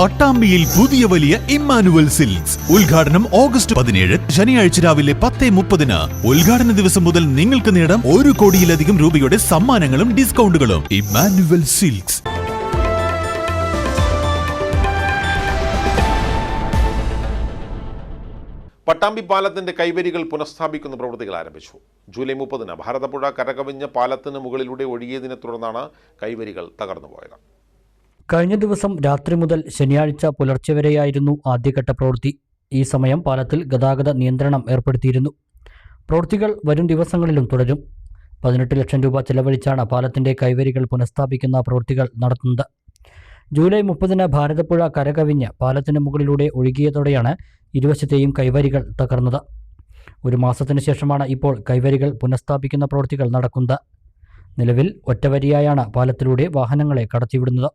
പട്ടാമ്പിയിൽ പുതിയ വലിയ Emmanuel silks. ഉദ്ഘാടനം ഓഗസ്റ്റ് പതിനേഴ്. ശനിയാഴ്ച രാവിലെ പത്ത് മുപ്പതിന്. ഉദ്ഘാടന ദിവസം മുതൽ നിങ്ങൾക്ക് നേടാം ഒരു കോടിയിലധികം രൂപയുടെ സമ്മാനങ്ങളും ഡിസ്കൗണ്ടുകളും. Emmanuel silks. പട്ടാമ്പി പാലത്തിന്റെ കൈവരികൾ പുനഃസ്ഥാപിക്കുന്ന പ്രവൃത്തികൾ ആരംഭിച്ചു. ജൂലൈ മുപ്പതിന് ഭാരതപ്പുഴ കരകവിഞ്ഞ പാലത്തിന് മുകളിലൂടെ ഒഴുകിയതിനെ തുടർന്നാണ് കൈവരികൾ തകർന്നുപോയത്. കഴിഞ്ഞ ദിവസം രാത്രി മുതൽ ശനിയാഴ്ച പുലർച്ചെ വരെയായിരുന്നു ആദ്യഘട്ട പ്രവൃത്തി. ഈ സമയം പാലത്തിൽ ഗതാഗത നിയന്ത്രണം ഏർപ്പെടുത്തിയിരുന്നു. പ്രവൃത്തികൾ വരും ദിവസങ്ങളിലും തുടരും. പതിനെട്ട് ലക്ഷം രൂപ ചെലവഴിച്ചാണ് പാലത്തിന്റെ കൈവരികൾ പുനഃസ്ഥാപിക്കുന്ന പ്രവൃത്തികൾ നടത്തുന്നത്. ജൂലൈ മുപ്പതിന് ഭാരതപ്പുഴ കരകവിഞ്ഞ് പാലത്തിന് മുകളിലൂടെ ഒഴുകിയതോടെയാണ് ഇരുവശത്തെയും കൈവരികൾ തകർന്നത്. ഒരു മാസത്തിന് ശേഷമാണ് ഇപ്പോൾ കൈവരികൾ പുനഃസ്ഥാപിക്കുന്ന പ്രവൃത്തികൾ നടക്കുന്നത്. നിലവിൽ ഒറ്റവരിയായാണ് പാലത്തിലൂടെ വാഹനങ്ങളെ കടത്തിവിടുന്നത്.